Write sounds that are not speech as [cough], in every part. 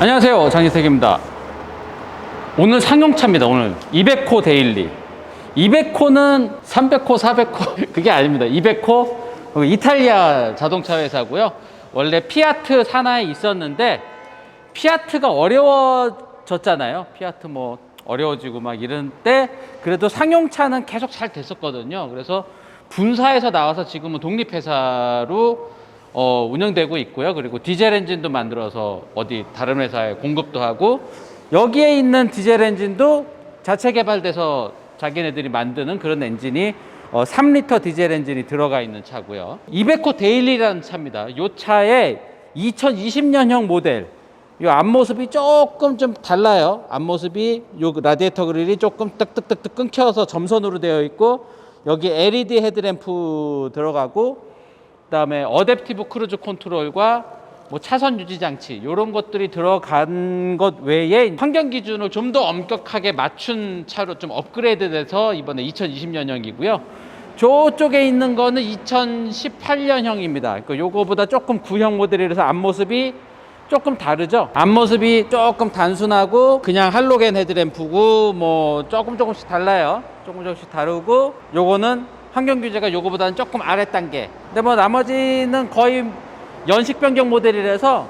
안녕하세요. 장희택입니다. 오늘 상용차입니다 오늘. 200호 데일리. 200호는 300호 400호 그게 아닙니다. 200호 이탈리아 자동차 회사고요. 원래 피아트 산하에 있었는데 피아트가 어려워졌잖아요. 피아트 뭐 어려워지고 막 이런 때 그래도 상용차는 계속 잘 됐었거든요. 그래서 분사해서 나와서 지금은 독립회사로 어, 운영되고 있고요. 그리고 디젤 엔진도 만들어서 어디 다른 회사에 공급도 하고 여기에 있는 디젤 엔진도 자체 개발돼서 자기네들이 만드는 그런 엔진이 어, 3리터 디젤 엔진이 들어가 있는 차고요. 200호 데일리라는 차입니다. 이 차에 2020년형 모델 이 앞모습이 조금 좀 달라요. 앞모습이 요 라디에이터 그릴이 조금 뜨뜻뜨뜻 끊겨서 점선으로 되어 있고 여기 LED 헤드램프 들어가고 그다음에 어댑티브 크루즈 컨트롤과 뭐 차선 유지 장치 이런 것들이 들어간 것 외에 환경 기준을 좀 더 엄격하게 맞춘 차로 좀 업그레이드돼서 이번에 2020년형이고요. 저쪽에 있는 거는 2018년형입니다. 그러니까 요거보다 조금 구형 모델이라서 앞모습이 조금 다르죠. 앞모습이 조금 단순하고 그냥 할로겐 헤드램프고 뭐 조금 조금씩 달라요. 조금 조금씩 다르고 요거는 환경 규제가 요거보다는 조금 아래 단계. 근데 뭐 나머지는 거의 연식 변경 모델이라서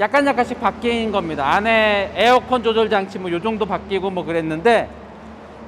약간 약간씩 바뀐 겁니다. 안에 에어컨 조절 장치 뭐 요 정도 바뀌고 뭐 그랬는데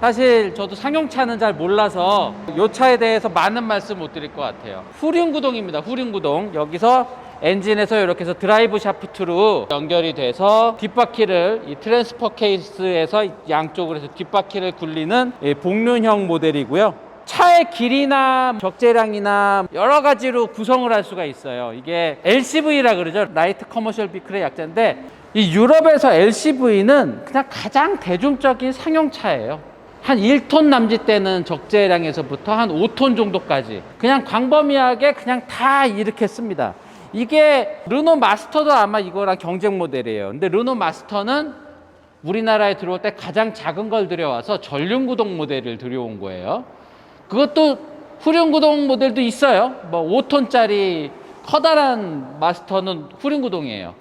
사실 저도 상용차는 잘 몰라서 요 차에 대해서 많은 말씀 못 드릴 것 같아요. 후륜 구동입니다. 후륜 구동. 여기서 엔진에서 이렇게 해서 드라이브 샤프트로 연결이 돼서 뒷바퀴를 이 트랜스퍼 케이스에서 양쪽으로 해서 뒷바퀴를 굴리는 이 복륜형 모델이고요. 차의 길이나 적재량이나 여러 가지로 구성을 할 수가 있어요. 이게 LCV라 그러죠. 라이트 커머셜 비클의 약자인데 이 유럽에서 LCV는 그냥 가장 대중적인 상용차예요. 한 1톤 남짓 되는 적재량에서부터 한 5톤 정도까지 그냥 광범위하게 그냥 다 이렇게 씁니다. 이게 르노 마스터도 아마 이거랑 경쟁 모델이에요. 근데 르노 마스터는 우리나라에 들어올 때 가장 작은 걸 들여와서 전륜 구동 모델을 들여온 거예요. 그것도 후륜 구동 모델도 있어요. 뭐 5톤짜리 커다란 마스터는 후륜 구동이에요.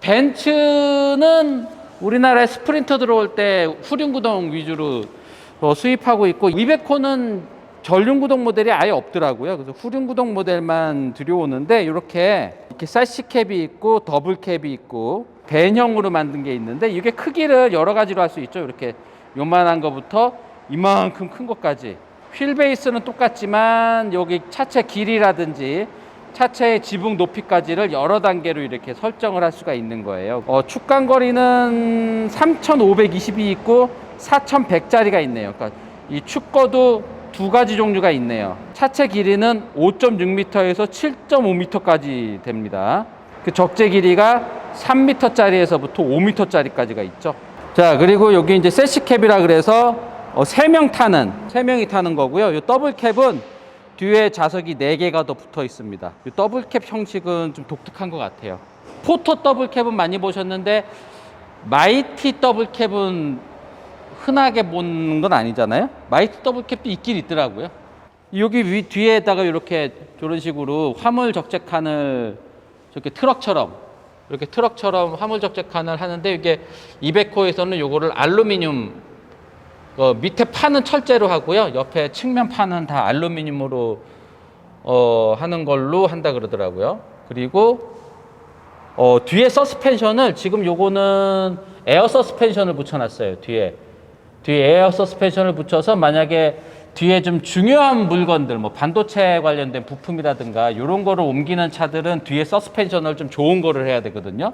벤츠는 우리나라에 스프린터 들어올 때 후륜 구동 위주로 어, 수입하고 있고 200호는 전륜 구동 모델이 아예 없더라고요. 그래서 후륜 구동 모델만 들여오는데 이렇게 이렇게 사시 캡이 있고 더블 캡이 있고 벤형으로 만든 게 있는데 이게 크기를 여러 가지로 할 수 있죠. 이렇게 요만한 거부터 이만큼 큰 것까지 휠 베이스는 똑같지만 여기 차체 길이라든지 차체의 지붕 높이까지를 여러 단계로 이렇게 설정을 할 수가 있는 거예요. 어, 축간 거리는 3,520이 있고 4,100짜리가 있네요. 그러니까 이 축거도 두 가지 종류가 있네요. 차체 길이는 5.6m에서 7.5m까지 됩니다. 그 적재 길이가 3m짜리에서부터 5m짜리까지가 있죠. 자, 그리고 여기 이제 세시캡이라 그래서 어, 3명 타는, 3명이 타는 거고요. 이 더블 캡은 뒤에 좌석이 4개가 더 붙어 있습니다. 이 더블 캡 형식은 좀 독특한 것 같아요. 포터 더블 캡은 많이 보셨는데 마이티 더블 캡은 흔하게 본건 아니잖아요. 마이티 더블 캡도 있긴 있더라고요. 여기 위 뒤에다가 이렇게 저런 식으로 화물 적재칸을 저렇게 트럭처럼 이렇게 트럭처럼 화물 적재칸을 하는데 이게 200호에서는 요거를 알루미늄 어, 밑에 판은 철제로 하고요. 옆에 측면 판은 다 알루미늄으로 어, 하는 걸로 한다 그러더라고요. 그리고 어, 뒤에 서스펜션을 지금 요거는 에어 서스펜션을 붙여놨어요. 뒤에 뒤에 에어 서스펜션을 붙여서 만약에 뒤에 좀 중요한 물건들, 뭐 반도체 관련된 부품이라든가 이런 거를 옮기는 차들은 뒤에 서스펜션을 좀 좋은 거를 해야 되거든요.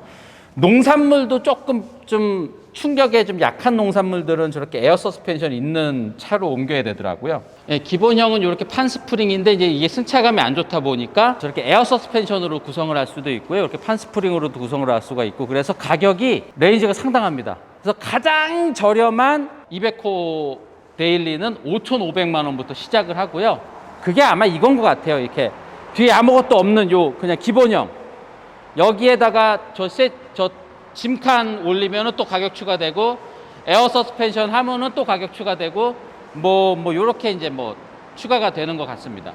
농산물도 조금 좀 충격에 좀 약한 농산물들은 저렇게 에어 서스펜션 있는 차로 옮겨야 되더라고요. 예, 기본형은 이렇게 판 스프링인데 이제 이게 승차감이 안 좋다 보니까 저렇게 에어 서스펜션으로 구성을 할 수도 있고요. 이렇게 판 스프링으로도 구성을 할 수가 있고 그래서 가격이 레인지가 상당합니다. 그래서 가장 저렴한 200호 데일리는 5,500만 원부터 시작을 하고요. 그게 아마 이건 것 같아요. 이렇게 뒤에 아무것도 없는 요 그냥 기본형 여기에다가 저 세, 저 짐칸 올리면은 또 가격 추가되고 에어 서스펜션 하면은 또 가격 추가되고 뭐뭐 요렇게 이제 뭐 추가가 되는 것 같습니다.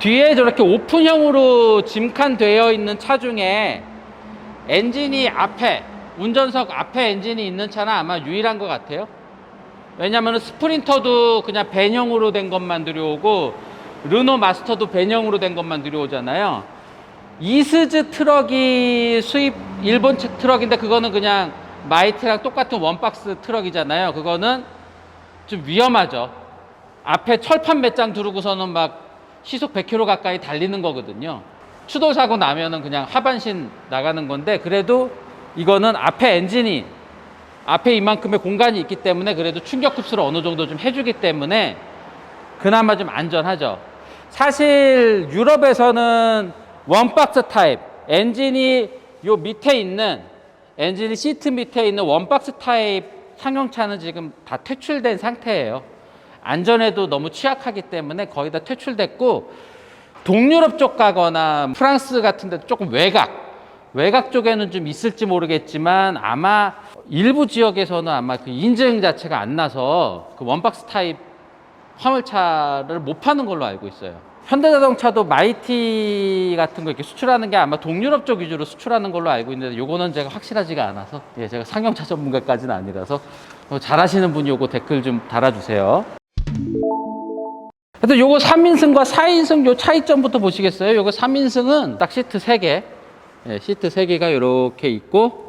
뒤에 저렇게 오픈형으로 짐칸 되어 있는 차 중에 엔진이 앞에 운전석 앞에 엔진이 있는 차는 아마 유일한 것 같아요. 왜냐면 스프린터도 그냥 배형으로 된 것만 들여오고 르노 마스터도 배형으로 된 것만 들여오잖아요. 이스즈 트럭이 수입 일본 차- 트럭인데 그거는 그냥 마이트랑 똑같은 원박스 트럭이잖아요. 그거는 좀 위험하죠. 앞에 철판 몇 장 두르고서는 막 시속 100km 가까이 달리는 거거든요. 추돌 사고 나면은 그냥 하반신 나가는 건데 그래도 이거는 앞에 엔진이 앞에 이만큼의 공간이 있기 때문에 그래도 충격 흡수를 어느 정도 좀 해주기 때문에 그나마 좀 안전하죠. 사실 유럽에서는 원박스 타입 엔진이 요 밑에 있는 엔진이 시트 밑에 있는 원박스 타입 상용차는 지금 다 퇴출된 상태예요. 안전에도 너무 취약하기 때문에 거의 다 퇴출됐고 동유럽 쪽 가거나 프랑스 같은 데 조금 외곽 외곽 쪽에는 좀 있을지 모르겠지만 아마 일부 지역에서는 아마 그 인증 자체가 안 나서 그 원박스 타입 화물차를 못 파는 걸로 알고 있어요. 현대자동차도 마이티 같은 거 이렇게 수출하는 게 아마 동유럽 쪽 위주로 수출하는 걸로 알고 있는데 요거는 제가 확실하지가 않아서 예, 제가 상용차 전문가까지는 아니라서 어, 잘 아시는 분이 요거 댓글 좀 달아주세요. 하여튼 요거 3인승과 4인승 요 차이점부터 보시겠어요? 요거 3인승은 딱 시트 3개. 예, 시트 3개가 이렇게 있고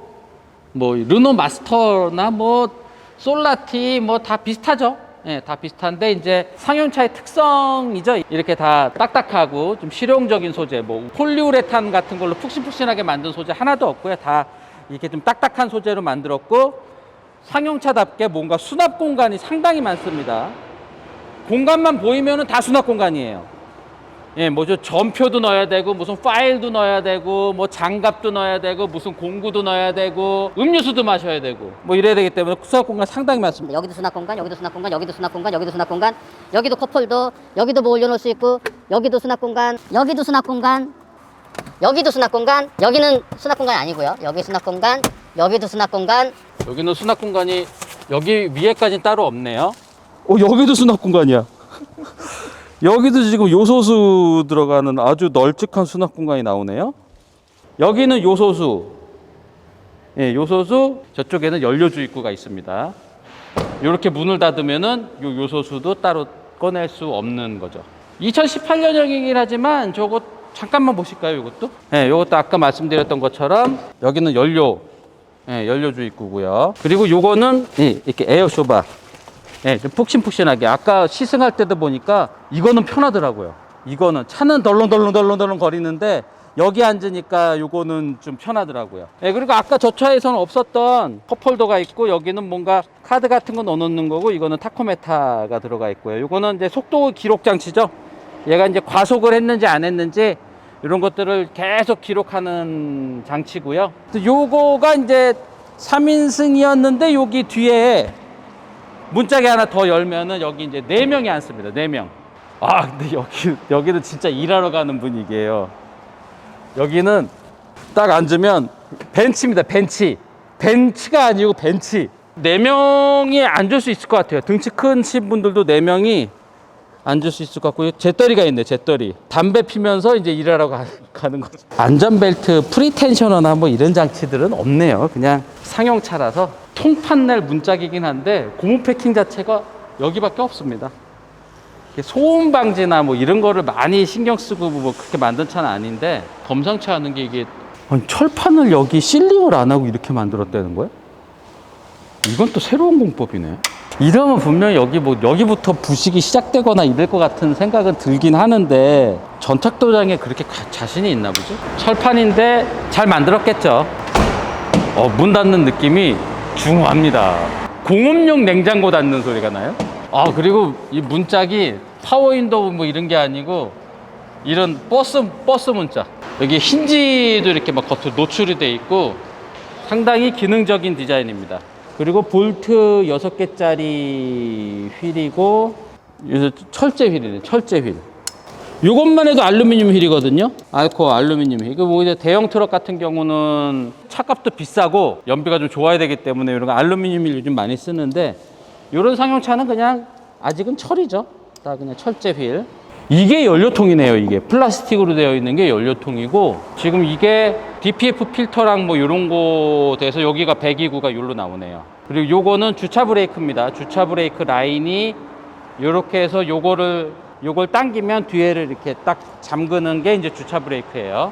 뭐 르노 마스터나 뭐 솔라티 뭐 다 비슷하죠. 예, 다 비슷한데 이제 상용차의 특성이죠. 이렇게 다 딱딱하고 좀 실용적인 소재, 뭐 폴리우레탄 같은 걸로 푹신푹신하게 만든 소재 하나도 없고요. 다 이렇게 좀 딱딱한 소재로 만들었고 상용차답게 뭔가 수납 공간이 상당히 많습니다. 공간만 보이면은 다 수납 공간이에요. 예, 뭐죠 전표도 넣어야 되고 무슨 파일도 넣어야 되고 뭐 장갑도 넣어야 되고 무슨 공구도 넣어야 되고 음료수도 마셔야 되고 뭐 이래야 되기 때문에 수납 공간 상당히 많습니다. 여기도 수납 공간, 여기도 수납 공간, 여기도 수납 공간, 여기도 수납 공간, 여기도 컵홀더, 여기도 뭐 올려놓을 수 있고, 여기도 수납 공간, 여기도 수납 공간, 여기도 수납 공간, 여기는 수납 공간이 아니고요. 여기 수납 공간, 여기도 수납 공간, 여기는 수납 공간이 여기 위에까지는 따로 없네요. 어 여기도 수납 공간이야. 여기도 지금 요소수 들어가는 아주 널찍한 수납 공간이 나오네요. 여기는 요소수. 예, 요소수 저쪽에는 연료주 입구가 있습니다. 이렇게 문을 닫으면은 요 요소수도 따로 꺼낼 수 없는 거죠. 2018년형이긴 하지만 저거 잠깐만 보실까요, 이것도? 예, 이것도 아까 말씀드렸던 것처럼 여기는 연료 예, 연료주 입구고요. 그리고 요거는 예, 이렇게 에어쇼바. 예, 좀 푹신푹신하게. 아까 시승할 때도 보니까 이거는 편하더라고요. 이거는 차는 덜렁덜렁덜렁덜렁 거리는데 여기 앉으니까 요거는 좀 편하더라고요. 예, 그리고 아까 저 차에서는 없었던 컵홀더가 있고 여기는 뭔가 카드 같은 거 넣어놓는 거고 이거는 타코메타가 들어가 있고요. 요거는 이제 속도 기록 장치죠. 얘가 이제 과속을 했는지 안 했는지 이런 것들을 계속 기록하는 장치고요. 또 요거가 이제 3인승이었는데 여기 뒤에 문짝이 하나 더 열면은 여기 이제 네 명이 앉습니다. 네 명. 아 근데 여기 여기는 진짜 일하러 가는 분위기예요. 여기는 딱 앉으면 벤치입니다. 벤치. 벤치가 아니고 벤치. 네 명이 앉을 수 있을 것 같아요. 등치 큰신 분들도 네 명이 앉을 수 있을 것 같고요. 재떨이가 있네, 재떨이. 담배 피면서 이제 일하러 가, 가는 거죠. 안전벨트, 프리텐셔너나 뭐 이런 장치들은 없네요. 그냥 상용차라서 통판넬 문짝이긴 한데 고무 패킹 자체가 여기밖에 없습니다. 소음 방지나 뭐 이런 거를 많이 신경 쓰고 뭐 그렇게 만든 차는 아닌데 범상치 않은 게 이게 아니, 철판을 여기 실링을 안 하고 이렇게 만들었다는 거야? 이건 또 새로운 공법이네. 이러면 분명히 여기 뭐 여기부터 부식이 시작되거나 이럴 것 같은 생각은 들긴 하는데 전착 도장에 그렇게 가- 자신이 있나 보죠? 철판인데 잘 만들었겠죠. 어, 문 닫는 느낌이 중후합니다. 공업용 냉장고 닫는 소리가 나요? 아, 그리고 이 문짝이 파워윈도우 뭐 이런 게 아니고 이런 버스, 버스 문짝. 여기 힌지도 이렇게 막 겉으로 노출이 돼 있고 상당히 기능적인 디자인입니다. 그리고 볼트 6개짜리 휠이고 요새 철제 휠이네, 철제 휠. 이것만 해도 알루미늄 휠이거든요. 알코 알루미늄 휠. 이거 뭐 이제 대형 트럭 같은 경우는 차값도 비싸고 연비가 좀 좋아야 되기 때문에 이런 거 알루미늄 휠 요즘 많이 쓰는데 이런 상용차는 그냥 아직은 철이죠. 다 그냥 철제 휠. 이게 연료통이네요. 이게 플라스틱으로 되어 있는 게 연료통이고 지금 이게 DPF 필터랑 뭐 이런 거 돼서 여기가 배기구가 여기로 나오네요. 그리고 요거는 주차 브레이크입니다. 주차 브레이크 라인이 요렇게 해서 요거를 요걸 당기면 뒤에를 이렇게 딱 잠그는 게 이제 주차 브레이크예요.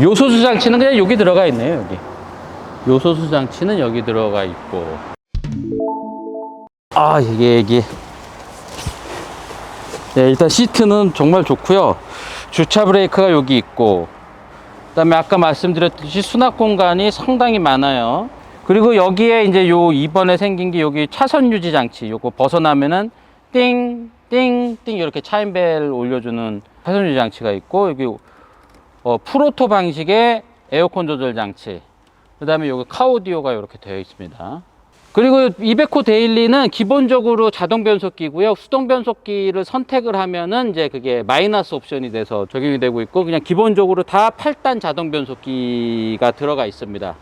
요소수 장치는 그냥 여기 들어가 있네요. 여기. 요소수 장치는 여기 들어가 있고. 아 이게 이게 네, 일단 시트는 정말 좋고요. 주차 브레이크가 여기 있고, 그다음에 아까 말씀드렸듯이 수납 공간이 상당히 많아요. 그리고 여기에 이제 요 이번에 생긴 게 여기 차선 유지 장치, 요거 벗어나면은 띵, 띵, 띵 이렇게 차인벨 올려주는 차선 유지 장치가 있고 여기 어, 프로토 방식의 에어컨 조절 장치. 그 다음에 여기 카오디오가 이렇게 되어 있습니다. 그리고 이베코 데일리는 기본적으로 자동 변속기고요. 수동 변속기를 선택을 하면은 이제 그게 마이너스 옵션이 돼서 적용이 되고 있고 그냥 기본적으로 다 8단 자동 변속기가 들어가 있습니다.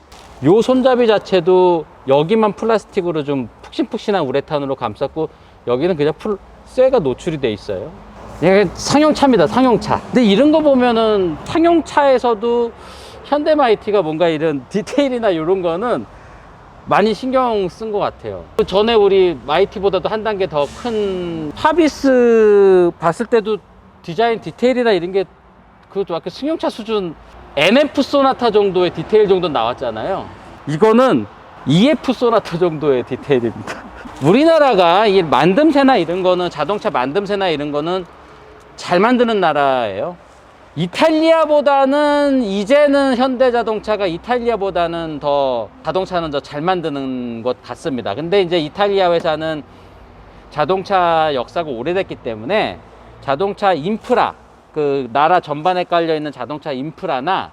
요 손잡이 자체도 여기만 플라스틱으로 좀 푹신푹신한 우레탄으로 감쌌고 여기는 그냥 풀 쇠가 노출이 돼 있어요. 이게 상용차입니다. 상용차. 근데 이런 거 보면은 상용차에서도 현대마이티가 뭔가 이런 디테일이나 이런 거는 많이 신경 쓴 것 같아요. 그 전에 우리 마이티보다도 한 단계 더큰 하비스 봤을 때도 디자인 디테일이나 이런 게 그것도 아까 승용차 수준 NF 소나타 정도의 디테일 정도 나왔잖아요. 이거는 EF 소나타 정도의 디테일입니다. [laughs] 우리나라가 이 만듦새나 이런 거는 자동차 만듦새나 이런 거는 잘 만드는 나라예요. 이탈리아보다는 이제는 현대자동차가 이탈리아보다는 더 자동차는 더 잘 만드는 것 같습니다. 근데 이제 이탈리아 회사는 자동차 역사가 오래됐기 때문에 자동차 인프라 그 나라 전반에 깔려 있는 자동차 인프라나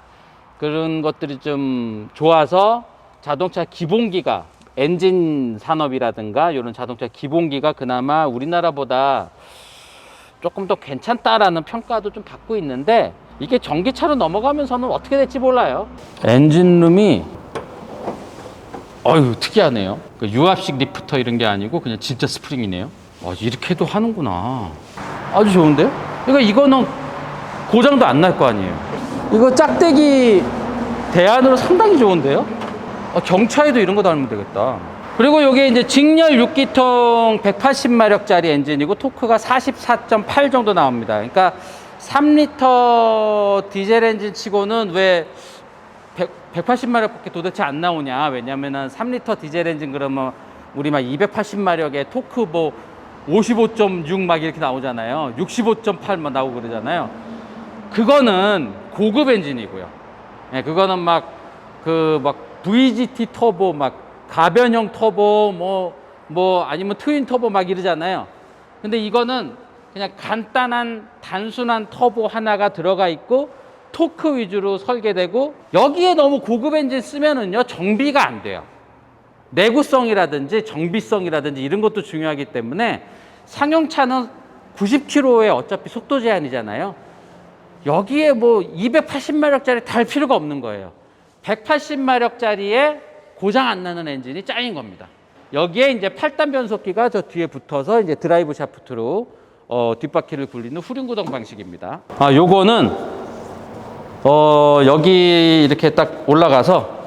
그런 것들이 좀 좋아서 자동차 기본기가 엔진 산업이라든가 이런 자동차 기본기가 그나마 우리나라보다 조금 더 괜찮다라는 평가도 좀 받고 있는데 이게 전기차로 넘어가면서는 어떻게 될지 몰라요. 엔진룸이 어휴 특이하네요. 그 유압식 리프터 이런 게 아니고 그냥 진짜 스프링이네요. 와 이렇게도 하는구나. 아주 좋은데요? 그러니까 이거는 고장도 안 날 거 아니에요. 이거 짝대기 대안으로 상당히 좋은데요? 어, 경차에도 이런 거 달면 되겠다. 그리고 이게 이제 직렬 6기통 180마력짜리 엔진이고 토크가 44.8 정도 나옵니다. 그러니까 3리터 디젤 엔진 치고는 왜 180마력밖에 도대체 안 나오냐? 왜냐면은 3리터 디젤 엔진 그러면 우리 막 280마력의 토크 뭐 55.6 막 이렇게 나오잖아요. 65.8만 나오고 그러잖아요. 그거는 고급 엔진이고요. 예, 그거는 막그 막 VGT 터보 막 가변형 터보 뭐뭐 아니면 트윈 터보 막 이러잖아요. 근데 이거는 그냥 간단한 단순한 터보 하나가 들어가 있고 토크 위주로 설계되고 여기에 너무 고급 엔진 쓰면은요 정비가 안 돼요. 내구성이라든지 정비성이라든지 이런 것도 중요하기 때문에 상용차는 90km에 어차피 속도 제한이잖아요. 여기에 뭐 280마력짜리 달 필요가 없는 거예요. 180마력짜리에 고장 안 나는 엔진이 짱인 겁니다. 여기에 이제 8단 변속기가 저 뒤에 붙어서 이제 드라이브 샤프트로 어, 뒷바퀴를 굴리는 후륜 구동 방식입니다. 아, 요거는 어, 여기 이렇게 딱 올라가서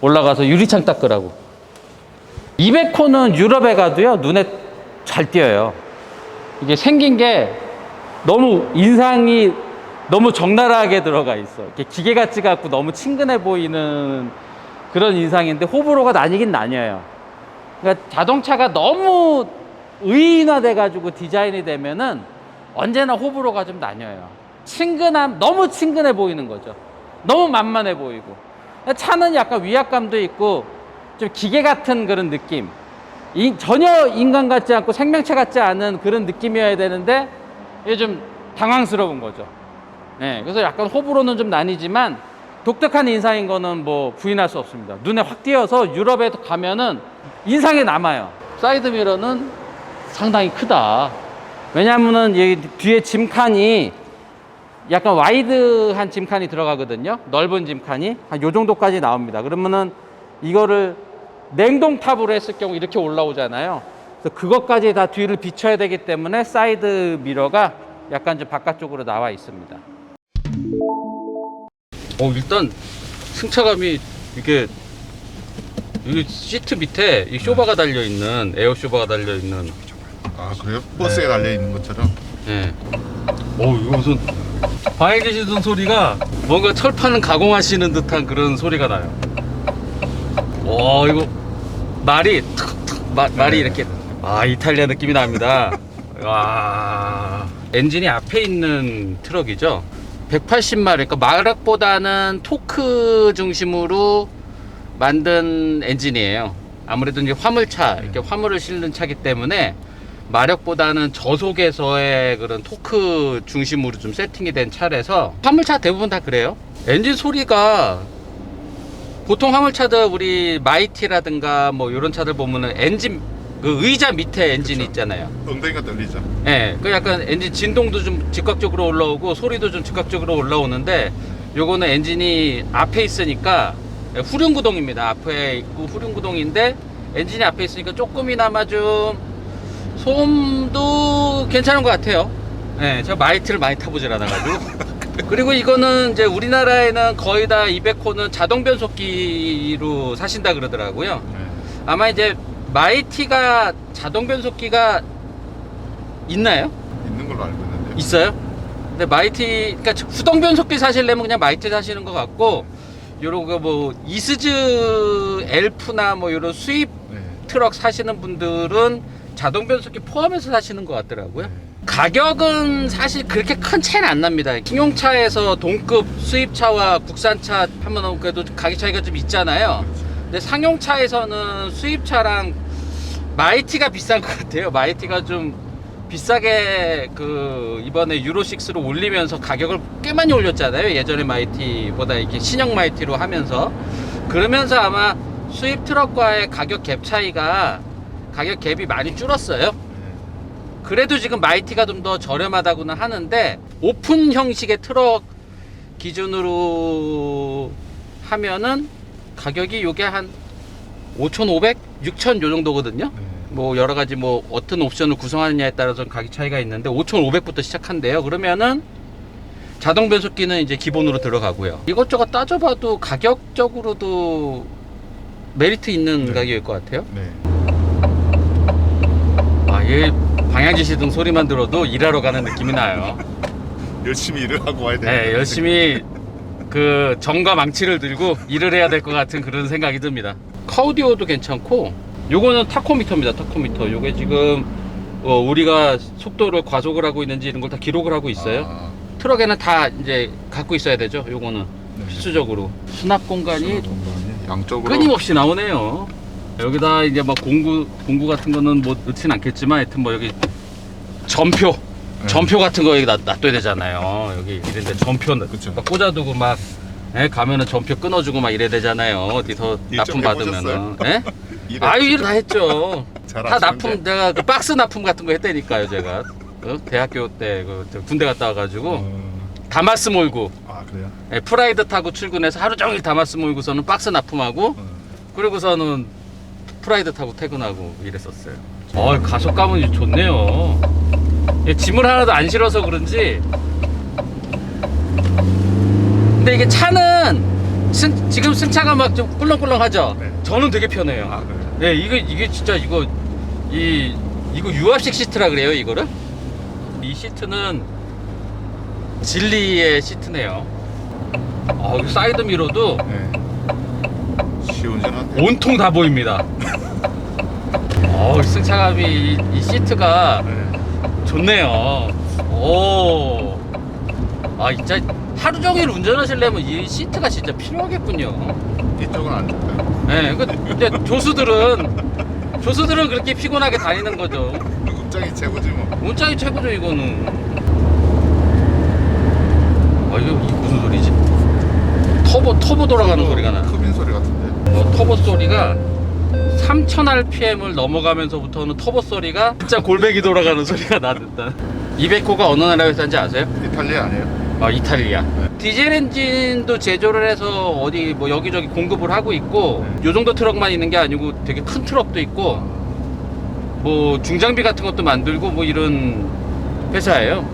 올라가서 유리창 닦으라고. 200호는 유럽에 가도요 눈에 잘 띄어요. 이게 생긴 게 너무 인상이 너무 적나라하게 들어가 있어. 이렇게 기계 같지가 않고 너무 친근해 보이는 그런 인상인데 호불호가 나뉘긴 나뉘어요. 그러니까 자동차가 너무 의인화돼 가지고 디자인이 되면은 언제나 호불호가 좀 나뉘어요. 친근함 너무 친근해 보이는 거죠. 너무 만만해 보이고 차는 약간 위압감도 있고 좀 기계 같은 그런 느낌. 이- 전혀 인간 같지 않고 생명체 같지 않은 그런 느낌이어야 되는데 이게 좀 당황스러운 거죠. 네, 그래서 약간 호불호는 좀 나뉘지만 독특한 인상인 거는 뭐 부인할 수 없습니다. 눈에 확 띄어서 유럽에 가면은 인상이 남아요. 사이드 미러는 상당히 크다. 왜냐하면은 여기 뒤에 짐칸이 약간 와이드한 짐칸이 들어가거든요. 넓은 짐칸이 한 요 정도까지 나옵니다. 그러면은 이거를 냉동 탑으로 했을 경우 이렇게 올라오잖아요. 그래서 그것까지 다 뒤를 비춰야 되기 때문에 사이드 미러가 약간 좀 바깥쪽으로 나와 있습니다. 어 일단 승차감이 이게 이 시트 밑에 이 쇼바가 달려 있는 에어 쇼바가 달려 있는 아 그래요? 버스에 달려 있는 것처럼. 예. 오 이거 무슨 방에 계시던 소리가 뭔가 철판을 가공하시는 듯한 그런 소리가 나요. 와 이거 말이 툭툭 마, 말이 이렇게 아 이탈리아 느낌이 납니다. [laughs] 와 엔진이 앞에 있는 트럭이죠. 180마력 그러니까 마력보다는 토크 중심으로 만든 엔진이에요. 아무래도 이제 화물차 이렇게 화물을 실는 차기 때문에 마력보다는 저속에서의 그런 토크 중심으로 좀 세팅이 된 차라서 화물차 대부분 다 그래요. 엔진 소리가 보통 화물차들 우리 마이티라든가 뭐 이런 차들 보면은 엔진 그 의자 밑에 엔진 그쵸. 있잖아요. 엉덩이가 떨리죠. 예, 그 약간 엔진 진동도 좀 즉각적으로 올라오고 소리도 좀 즉각적으로 올라오는데 요거는 엔진이 앞에 있으니까 예, 후륜 구동입니다. 앞에 있고 후륜 구동인데 엔진이 앞에 있으니까 조금이나마 좀 소음도 괜찮은 것 같아요. 예, 제가 마이트를 많이 타보질 않아가지고. [laughs] 그리고 이거는 이제 우리나라에는 거의 다 200호는 자동 변속기로 사신다 그러더라고요. 네. 아마 이제 마이티가 자동 변속기가 있나요? 있는 걸로 알고 있는데. 있어요? 근데 마이티, 그러니까 후동 변속기 사실려면 그냥 마이티 사시는 것 같고, 요런 거 뭐, 이스즈 엘프나 뭐, 요런 수입 네. 트럭 사시는 분들은 자동 변속기 포함해서 사시는 것 같더라고요. 네. 가격은 사실 그렇게 큰 차이는 안 납니다. 승용차에서 동급 수입차와 국산차 하면 그래도 가격 차이가 좀 있잖아요. 그렇죠. 근데 상용차에서는 수입차랑 마이티가 비싼 것 같아요. 마이티가 좀 비싸게 그 이번에 유로6로 올리면서 가격을 꽤 많이 올렸잖아요. 예전에 마이티보다 이렇게 신형 마이티로 하면서 그러면서 아마 수입 트럭과의 가격 갭 차이가 가격 갭이 많이 줄었어요. 네. 그래도 지금 마이티가 좀 더 저렴하다고는 하는데 오픈 형식의 트럭 기준으로 하면은 가격이 요게 한 5,500, 6,000 요 정도거든요. 네. 뭐 여러 가지 뭐 어떤 옵션을 구성하느냐에 따라서 가격 차이가 있는데 5,500부터 시작한대요. 그러면은 자동 변속기는 이제 기본으로 들어가고요. 이것저것 따져봐도 가격적으로도 메리트 있는 네. 가격일 것 같아요. 네. 아, 얘 방향지시등 소리만 들어도 일하러 가는 느낌이 나요. [laughs] 열심히 일을 하고 와야 되는. 네, 열심히 그 정과 망치를 들고 일을 해야 될 것 같은 그런 생각이 듭니다. 카우디오도 괜찮고, 요거는 타코미터입니다. 타코미터. 요게 지금 어, 우리가 속도를 과속을 하고 있는지 이런 걸 다 기록을 하고 있어요. 아, 트럭에는 다 이제 갖고 있어야 되죠. 요거는 네. 필수적으로 수납 공간이 공간이 양쪽으로. 끊임없이 나오네요. 여기다 이제 막 공구 공구 같은 거는 뭐 넣진 않겠지만 하여튼 뭐 여기 전표 네. 전표 같은 거 여기 놔, 놔둬야 되잖아요. 여기 이런데 전표 그쵸. 막 꽂아두고 막 예, 가면은 전표 끊어주고 막 이래야 되잖아요. 어디서 일 납품 좀 받으면은. 해보셨어요? 예? [laughs] 일을 아유 일 다 했죠. [laughs] 잘 다 아시는데. 납품 내가 그 박스 납품 같은 거 했다니까요 제가. 어? 대학교 때그 군대 갔다 와가지고 어, 다마스 몰고 아 그래요? 예, 프라이드 타고 출근해서 하루 종일 다마스 몰고서는 박스 납품하고 어. 그리고서는 프라이드 타고 퇴근하고 이랬었어요. 어, 가속 감은 좋네요. 예, 짐을 하나도 안 실어서 그런지. 근데 이게 차는 승- 지금 승차가 막 좀 꿀렁꿀렁하죠. 네. 저는 되게 편해요. 아? 네, 이게 이게 진짜 이거 이 이거 유압식 시트라 그래요, 이거를? 이 시트는 진리의 시트네요. 아, 이 사이드 미러도 네. 온통 다 보입니다. [laughs] 어, 승차감이 이, 이 시트가 네. 좋네요. 오, 아 진짜 하루 종일 운전하시려면 이 시트가 진짜 필요하겠군요. 이쪽은 안 좋고요. 예, 그 근데 조수들은 조수들은 그렇게 피곤하게 다니는 거죠. up장이 최고지 뭐. 문짝이 최고죠 이거는. 아 이거, 무슨 소리지? 터보 터보 돌아가는 소리가 나. 터빈 소리 같은데. 어, 터보 소리가 3000 RPM을 넘어가면서부터는 터보 소리가 진짜 골뱅이 돌아가는 소리가 나는다. 200호가 어느 나라에서 산지 아세요? 이탈리아 아니에요? 아 이탈리아. 디젤 엔진도 제조를 해서 어디 뭐 여기저기 공급을 하고 있고 네. 요 정도 트럭만 있는 게 아니고 되게 큰 트럭도 있고 뭐 중장비 같은 것도 만들고 뭐 이런 회사예요.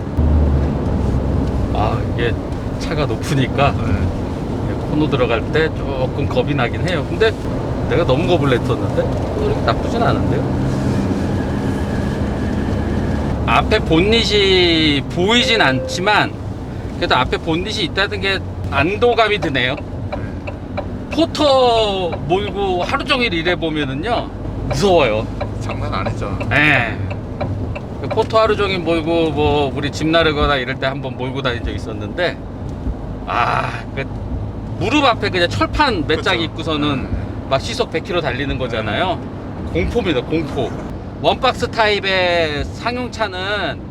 아 이게 차가 높으니까 네. 코너 들어갈 때 조금 겁이 나긴 해요. 근데 내가 너무 겁을 냈었는데 그렇게 나쁘진 않은데요. 앞에 본닛이 보이진 않지만 그래도 앞에 본닛이 있다는 게 안도감이 드네요. 포터 몰고 하루 종일 일해 보면은요 무서워요. 장난 아니죠. 예. 그 포터 하루 종일 몰고 뭐 우리 집 나르거나 이럴 때 한번 몰고 다닌 적 있었는데 아그 무릎 앞에 그냥 철판 몇 장. 입고서는 네. 막 시속 100km 달리는 거잖아요. 공포입니다, 공포. 원박스 타입의 상용차는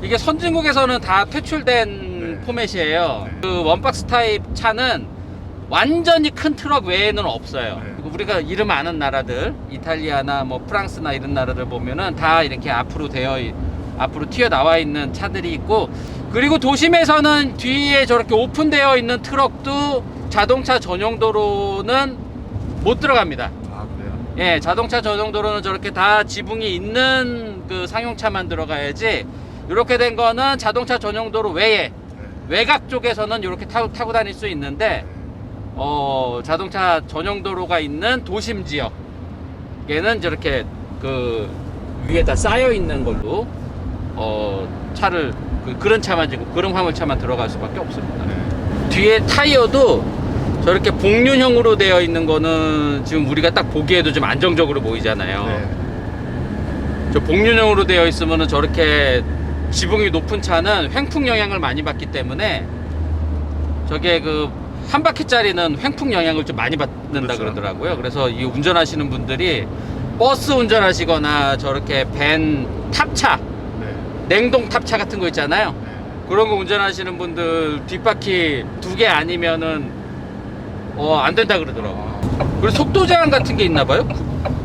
이게 선진국에서는 다 퇴출된 네. 포맷이에요. 네. 그 원박스 타입 차는 완전히 큰 트럭 외에는 없어요. 네. 우리가 이름 아는 나라들, 이탈리아나 뭐 프랑스나 이런 나라들 보면은 다 이렇게 앞으로 되어 있- 앞으로 튀어 나와 있는 차들이 있고 그리고 도심에서는 뒤에 저렇게 오픈되어 있는 트럭도 자동차 전용 도로는 못 들어갑니다. 아 그래요? 예, 자동차 전용 도로는 저렇게 다 지붕이 있는 그 상용차만 들어가야지 이렇게 된 거는 자동차 전용 도로 외에 네. 외곽 쪽에서는 이렇게 타고, 타고 다닐 수 있는데 어, 자동차 전용 도로가 있는 도심 지역에는 저렇게 그 위에다 쌓여 있는 걸로 어, 차를 그, 그런 차만 지금 그런 화물차만 들어갈 수밖에 없습니다. 네. 뒤에 타이어도 저렇게 복륜형으로 되어 있는 거는 지금 우리가 딱 보기에도 좀 안정적으로 보이잖아요. 네. 저 복륜형으로 되어 있으면은 저렇게 지붕이 높은 차는 횡풍 영향을 많이 받기 때문에 저게 그 한 바퀴짜리는 횡풍 영향을 좀 많이 받는다 그렇죠. 그러더라고요 그래서 이 운전하시는 분들이 버스 운전하시거나 저렇게 밴 탑차, 네. 냉동 탑차 같은 거 있잖아요. 네. 그런 거 운전하시는 분들 뒷바퀴 두 개 아니면은 어 안 된다 그러더라고. 아, 그리고 속도 제한 같은 게 있나 봐요.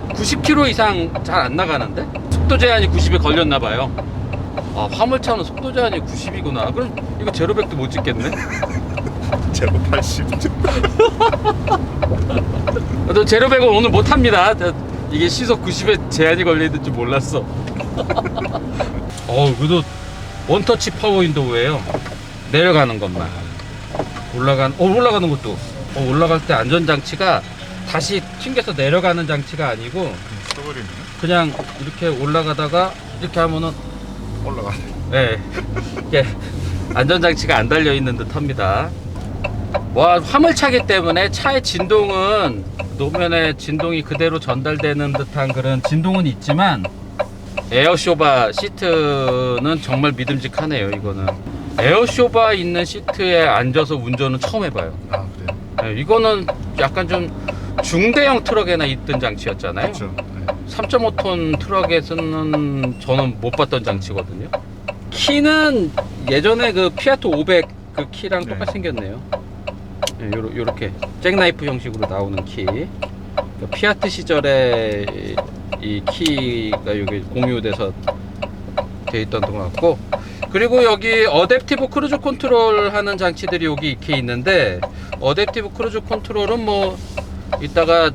90km 이상 잘 안 나가는데 속도 제한이 90에 걸렸나 봐요. 아 화물차는 속도 제한이 90이구나. 그럼 이거 제로백도 못 찍겠네. [laughs] 제로 80. 너 [laughs] 제로백은 오늘 못 합니다. 저- 이게 시속 90에 제한이 걸리는 줄 몰랐어. [laughs] 어, 그래도 원터치 파워 윈도우예요. 내려가는 것만. 올라간, 어, 올라가는 것도. 어, 올라갈 때 안전장치가 다시 튕겨서 내려가는 장치가 아니고 스토리는 그냥 이렇게 올라가다가 이렇게 하면은 올라가네. 예. 이게 안전장치가 안 달려 있는 듯 합니다. 와, 화물차기 때문에 차의 진동은 노면에 진동이 그대로 전달되는 듯한 그런 진동은 있지만 에어쇼바 시트는 정말 믿음직하네요, 이거는. 에어쇼바 있는 시트에 앉아서 운전은 처음 해봐요. 아 그래요? 예, 이거는 약간 좀 중대형 트럭에나 있던 장치였잖아요. 그렇죠. 네. 3.5톤 트럭에서는 저는 못 봤던 장치거든요. 키는 예전에 그 피아트 500 그 키랑 네. 똑같이 생겼네요. 네, 요러, 요렇게 잭나이프 형식으로 나오는 키. 그 피아트 시절에 이 키가 여기 공유돼서 돼 있던 것 같고 그리고 여기 어댑티브 크루즈 컨트롤 하는 장치들이 여기 이렇게 있는데 어댑티브 크루즈 컨트롤은 뭐 이따가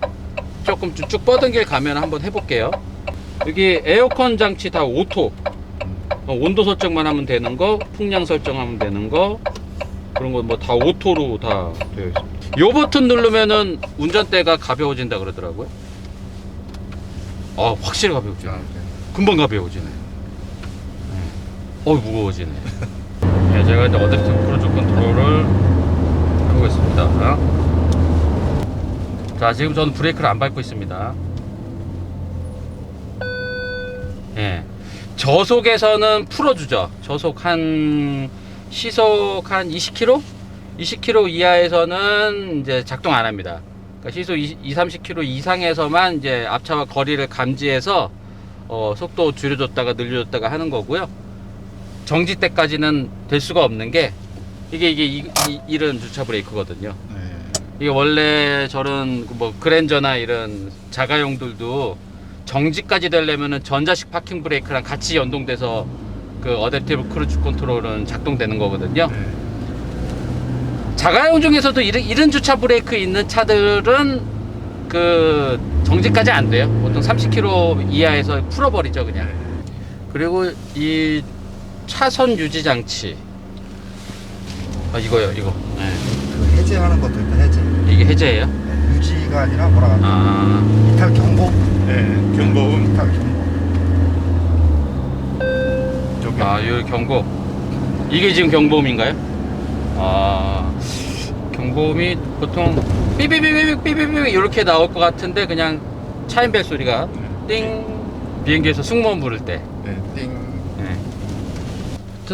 조금 쭉- 쭉 뻗은 길 가면 한번 해볼게요. 여기 에어컨 장치 다 오토. 어, 온도 설정만 하면 되는 거, 풍량 설정하면 되는 거, 그런 거뭐다 오토로 다 되어 있습니다. 요 버튼 누르면은 운전대가 가벼워진다 그러더라고요. 아, 확실히 가벼워지네. 금방 가벼워지네. 어, 무거워지네. 네, 제가 이제 어댑티브 크루즈 컨트롤을 해보겠습니다. 자, 지금 저는 브레이크를 안 밟고 있습니다. 예. 저속에서는 풀어주죠. 저속 한, 시속 한 20km? 20km 이하에서는 이제 작동 안 합니다. 그러니까 시속 20, 30km 이상에서만 이제 앞차와 거리를 감지해서 어, 속도 줄여줬다가 늘려줬다가 하는 거고요. 정지 때까지는 될 수가 없는 게 이게 이게 이, 이, 이런 주차 브레이크거든요. 네. 이게 원래 저런 뭐 그랜저나 이런 자가용들도 정지까지 되려면은 전자식 파킹 브레이크랑 같이 연동돼서 그 어댑티브 크루즈 컨트롤은 작동되는 거거든요. 네. 자가용 중에서도 이런, 이런 주차 브레이크 있는 차들은 그 정지까지 안 돼요. 보통 30km 이하에서 풀어버리죠 그냥. 그리고 이 차선 유지 장치 아 이거요 이거. 네. 그 해제하는 것도 있다 해제. 이게 해제예요? 네, 유지가 아니라 뭐라 하나 아. 이탈 경보. 네, 경고음. 이탈 경보. 저기 아, 요 경고. 이게 지금 경보음인가요? 아, 경보음이 보통 삐삐삐삐삐 삐삐삐 이렇게 나올 것 같은데 그냥 차인벨 소리가 띵 비행기에서 승무원 부를 때. 네, 띵.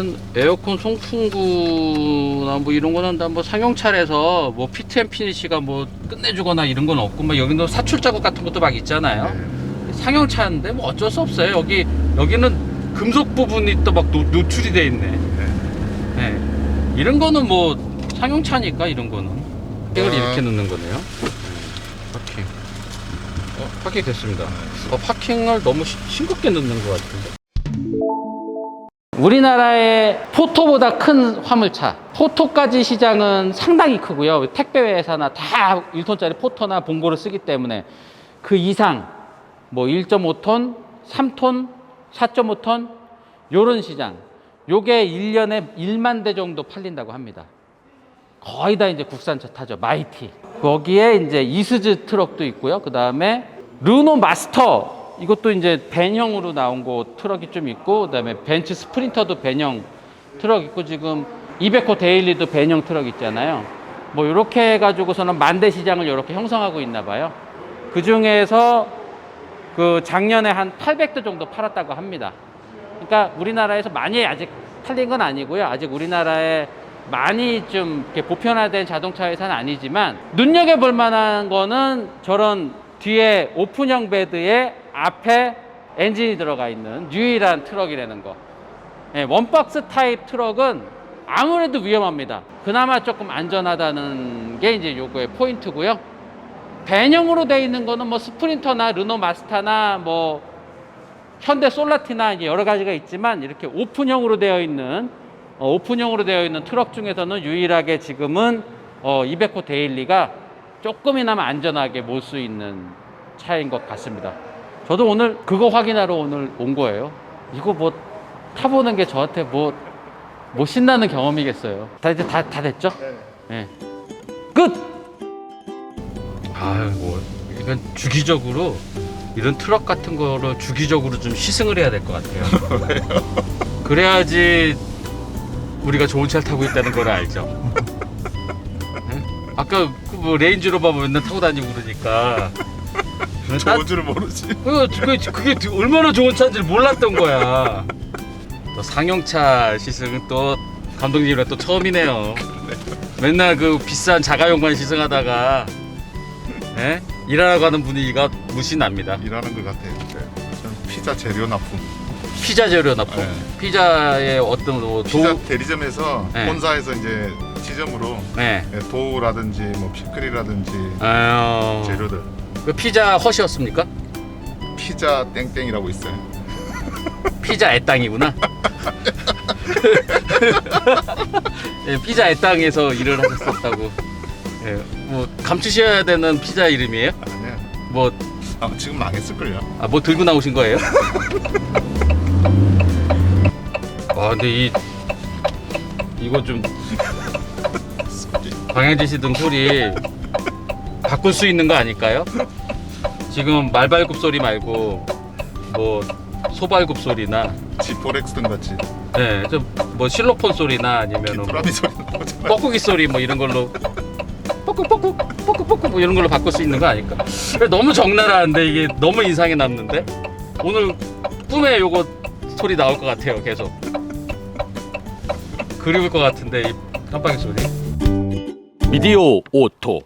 네. 하여튼 에어컨 송풍구나 뭐 이런 거는 다뭐 상용차에서 뭐 피트 앤 피니시가 뭐 끝내주거나 이런 건 없고 막 여기는 사출 자국 같은 것도 막 있잖아요. 네. 상용차인데 뭐 어쩔 수 없어요. 여기 여기는 금속 부분이 또 막 노출이 돼 있네. 네. 네. 이런 거는 뭐 상용차니까 이런 거는 이걸 아. 이렇게 넣는 거네요. 파킹. 어, 파킹 됐습니다. 어, 파킹을 너무 시- 싱겁게 넣는 것 같은데. 우리나라의 포토보다 큰 화물차. 포토까지 시장은 상당히 크고요. 택배 회사나 다 1톤짜리 포토나 봉고를 쓰기 때문에 그 이상 뭐 1.5톤, 3톤, 4.5톤 요런 시장. 요게 1년에 1만 대 정도 팔린다고 합니다. 거의 다 이제 국산차 타죠. 마이티. 거기에 이제 이스즈 트럭도 있고요. 그 다음에 르노 마스터. 이것도 이제 벤형으로 나온 거 트럭이 좀 있고, 그 다음에 벤츠 스프린터도 벤형 트럭 있고, 지금 200호 데일리도 벤형 트럭 있잖아요. 뭐 이렇게 해가지고서는 만대 시장을 이렇게 형성하고 있나 봐요. 그 중에서 그 작년에 한 800대 정도 팔았다고 합니다. 그러니까 우리나라에서 많이 아직 팔린 건 아니고요. 아직 우리나라에 많이 좀 이렇게 보편화된 자동차 회사는 아니지만 눈여겨볼 만한 거는 저런 뒤에 오픈형 베드에 앞에 엔진이 들어가 있는 유일한 트럭이라는 거. 예, 원박스 타입 트럭은 아무래도 위험합니다. 그나마 조금 안전하다는 게 이제 요거의 포인트고요. 배형으로 되어 있는 거는 뭐 스프린터나 르노 마스타나 뭐 현대 솔라티나 여러 가지가 있지만 이렇게 오픈형으로 되어 있는 어, 오픈형으로 되어 있는 트럭 중에서는 유일하게 지금은 어, 200호 데일리가 조금이나마 안전하게 몰 수 있는 차인 것 같습니다. 저도 오늘 그거 확인하러 오늘 온 거예요. 이거 뭐 타보는 게 저한테 뭐, 뭐 신나는 경험이겠어요. 다 이제 다, 다 됐죠? 네. 끝! 아유, 뭐, 이건 주기적으로 이런 트럭 같은 거를 주기적으로 좀 시승을 해야 될 것 같아요. [laughs] 그래야지 우리가 좋은 차를 타고 있다는 걸 알죠. [laughs] 네? 아까 그뭐 레인지로버 맨날 타고 다니고 그러니까. 좋은 줄 모르지. 그, 그게, 그게 얼마나 좋은 차인지 몰랐던 거야. 또 상용차 시승은 또 감독님이랑 또 처음이네요. 맨날 그 비싼 자가용만 시승하다가 예? 일하러 가는 분위기가 무신 납니다. 일하는 것 같아요. 네. 전 피자 재료 납품. 피자 재료 납품. 네. 피자의 어떤 뭐 도, 피자 대리점에서 네. 본사에서 이제 지점으로 네. 네, 도우라든지 뭐 피클이라든지 아유. 재료들. 그 피자 헛이었습니까? 피자 땡땡이라고 있어요. [laughs] 피자 애땅이구나. [laughs] 예, 피자 애땅에서 일을 하셨었다고. 예, 뭐 감추셔야 되는 피자 이름이에요? 아니야. 뭐, 아, 지금 망했을걸요. 아, 뭐 들고 나오신 거예요? [laughs] 아, 근데 이 이거 좀등 소리 바꿀 수 있는 거 아닐까요? 지금 말발굽 소리 말고 뭐 소발굽 소리나 지포렉스든 같이 네, 좀뭐 실로폰 소리나 아니면은 뭐 드라미 소리 나오잖아요. 뻐꾸기 소리 뭐 이런 걸로 뻐꾸 뻐꾸 뻐꾸 뻐꾸 뭐 이런 걸로 바꿀 수 있는 거 아닐까? 너무 적나라한데 이게 너무 인상이 남는데 오늘 꿈에 요거 소리 나올 것 같아요 계속 그리울 것 같은데 이 깜빡이 소리 미디오 오토